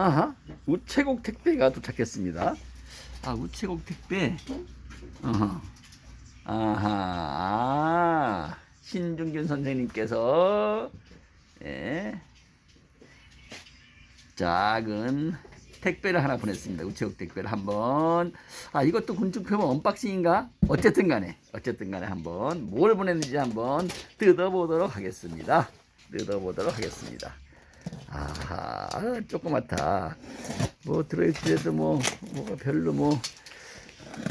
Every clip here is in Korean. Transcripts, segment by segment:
아하, 우체국 택배가 도착했습니다. 아, 우체국 택배. 어허. 아하, 아, 신중균 선생님께서, 예, 작은 택배를 하나 보냈습니다. 우체국 택배를 한번. 아, 이것도 군중표본 언박싱인가? 어쨌든 간에, 어쨌든 간에 한번 뭘 보냈는지 한번 뜯어보도록 하겠습니다. 뜯어보도록 하겠습니다. 아하, 조그맣다. 뭐 들어있더라도 뭐, 뭐가 별로 뭐,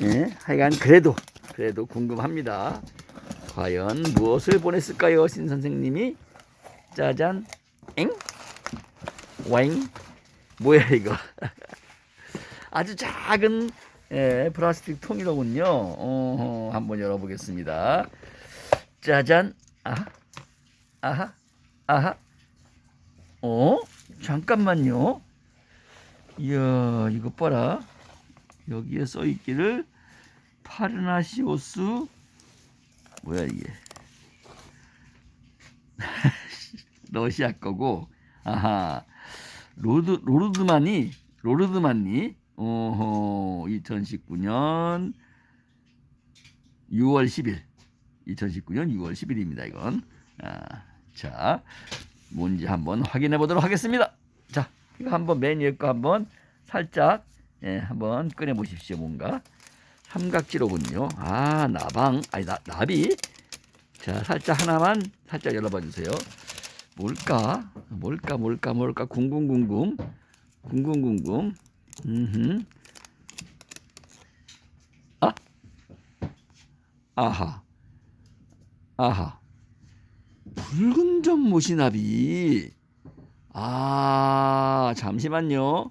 예, 하여간 그래도, 그래도 궁금합니다. 과연 무엇을 보냈을까요, 신 선생님이? 짜잔, 엥? 와잉? 뭐야, 이거? 아주 작은, 예, 플라스틱 통이로군요. 어, 한번 열어보겠습니다. 짜잔, 아하, 아하, 아하. 어? 잠깐만요. 이야, 이거 봐라. 여기에 써 있기를 파르나시오스 뭐야 이게? 러시아 거고. 아하. 로드 로르드만이 로르드만이 어허 2019년 6월 10일 2019년 6월 10일입니다 이건 아, 자 뭔지 한번 확인해 보도록 하겠습니다. 자, 이거 한번 맨 위에 거 한번 살짝 예, 한번 꺼내 보십시오. 뭔가 삼각지로군요. 아, 나방, 아니 나, 나비. 자, 살짝 하나만 살짝 열어봐 주세요. 뭘까? 뭘까? 뭘까? 뭘까? 궁금궁금. 궁금궁금. 음. 아. 아하. 아하. 붉은 점 모시나비. 아, 잠시만요.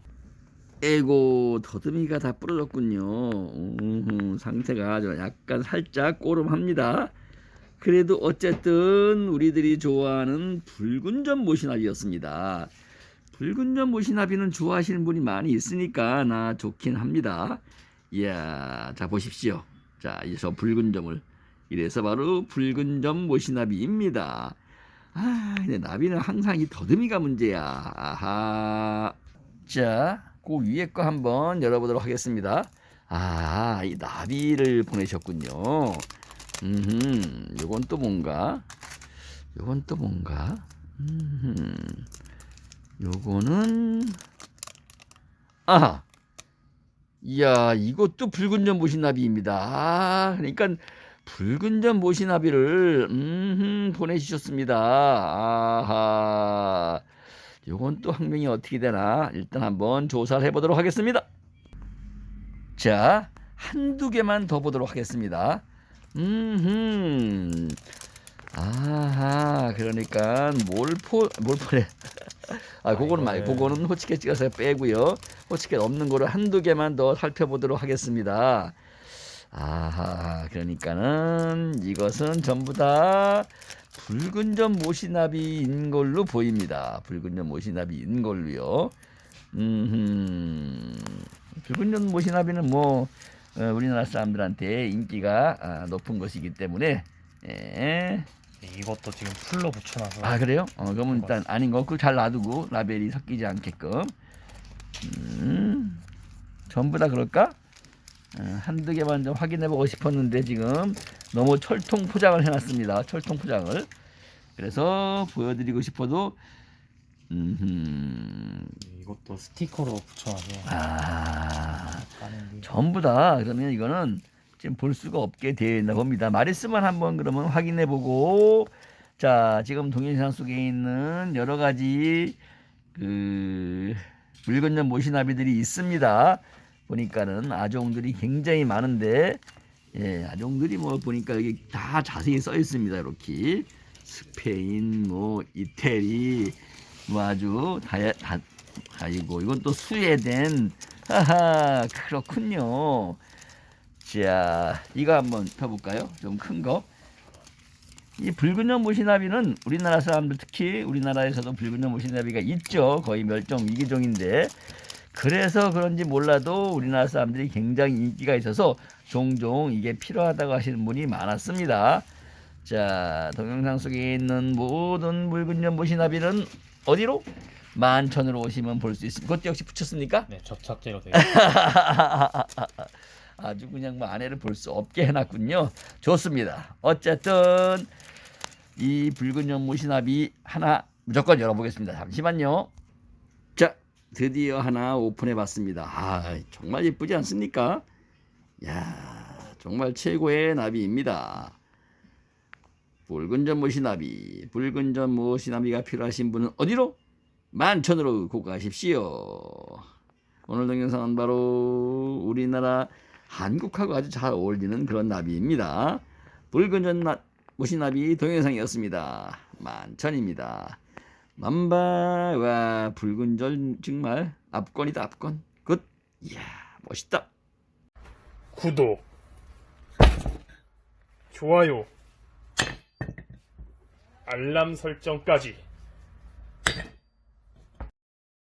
에고, 더듬이가 다 부러졌군요. 음, 상태가 약간 살짝 꼬름합니다. 그래도 어쨌든 우리들이 좋아하는 붉은 점 모시나비였습니다. 붉은 점 모시나비는 좋아하시는 분이 많이 있으니까 나 좋긴 합니다. 이야, 자 보십시오. 자, 이제 저 붉은 점을 이래서 바로 붉은 점 모시나비입니다. 아, 근데 나비는 항상 이 더듬이가 문제야. 아하. 자, 그 위에 거 한번 열어보도록 하겠습니다. 아, 이 나비를 보내셨군요. 음, 요건 또 뭔가? 요건 또 뭔가? 음, 요거는 아하. 이야, 이것도 붉은 점 모신 나비입니다. 아, 그러니까 붉은 점 모시나비를 음, 보내주셨습니다. 아하. 요건 또 학명이 어떻게 되나 일단 한번 조사를 해보도록 하겠습니다. 자, 한두 개만 더 보도록 하겠습니다. 음, 아하, 그러니까 몰포 몰포래. 아, 그거는 말, 그거는 호치켓 찍어서 빼고요. 호치켓 없는 거를 한두 개만 더 살펴보도록 하겠습니다. 아하, 그러니까는 이것은 전부 다 붉은 점 모시나비인 걸로 보입니다. 붉은 점 모시나비인 걸로요. 음, 붉은 점 모시나비는 뭐 어, 우리나라 사람들한테 인기가 아, 높은 것이기 때문에 예. 네, 이것도 지금 풀로 붙여놔서 아 그래요? 어, 그러면 일단 아닌 거 그거 잘 놔두고 라벨이 섞이지 않게끔 음, 전부 다 그럴까? 어, 한두 개만 좀 확인해 보고 싶었는데 지금 너무 철통 포장을 해놨습니다. 철통 포장을 그래서 보여드리고 싶어도 음, 이것도 스티커로 붙여놔서 아 까는 게 전부 다 그러면 이거는 지금 볼 수가 없게 되어 있나 봅니다. 마리스만 한번 그러면 확인해 보고 자 지금 동영상 속에 있는 여러 가지 그 물건전 모시나비들이 있습니다. 보니까는 아종들이 굉장히 많은데 예 아종들이 뭐 보니까 여기 다 자세히 써 있습니다. 이렇게 스페인 뭐 이태리 뭐 아주 다야 다 아이고 이건 또 스웨덴 하하 그렇군요. 자 이거 한번 펴볼까요? 좀 큰 거. 이 붉은 점 모시나비는 우리나라 사람들 특히 우리나라에서도 붉은 점 모시나비가 있죠. 거의 멸종 위기종인데 그래서 그런지 몰라도 우리나라 사람들이 굉장히 인기가 있어서 종종 이게 필요하다고 하시는 분이 많았습니다. 자 동영상 속에 있는 모든 붉은 점 모시나비는 어디로? 만천으로 오시면 볼 수 있습니다. 그것도 역시 붙였습니까? 네, 접착제로 되어 아주 그냥 뭐 아내를 볼 수 없게 해놨군요. 좋습니다. 어쨌든 이 붉은 연못이나비 하나 무조건 열어보겠습니다. 잠시만요. 자, 드디어 하나 오픈해 봤습니다. 아, 정말 예쁘지 않습니까? 야, 정말 최고의 나비입니다. 붉은 전못이 나비, 붉은 전못이 나비가 필요하신 분은 어디로? 만천으로 고가십시오. 오늘 동영상은 바로 우리나라 한국하고 아주 잘 어울리는 그런 나비입니다. 붉은 전 모시나비 동영상이었습니다. 만천입니다. 만바와 붉은 전 정말 압권이다 압권. 굿. 이야 멋있다. 구독, 좋아요, 알람 설정까지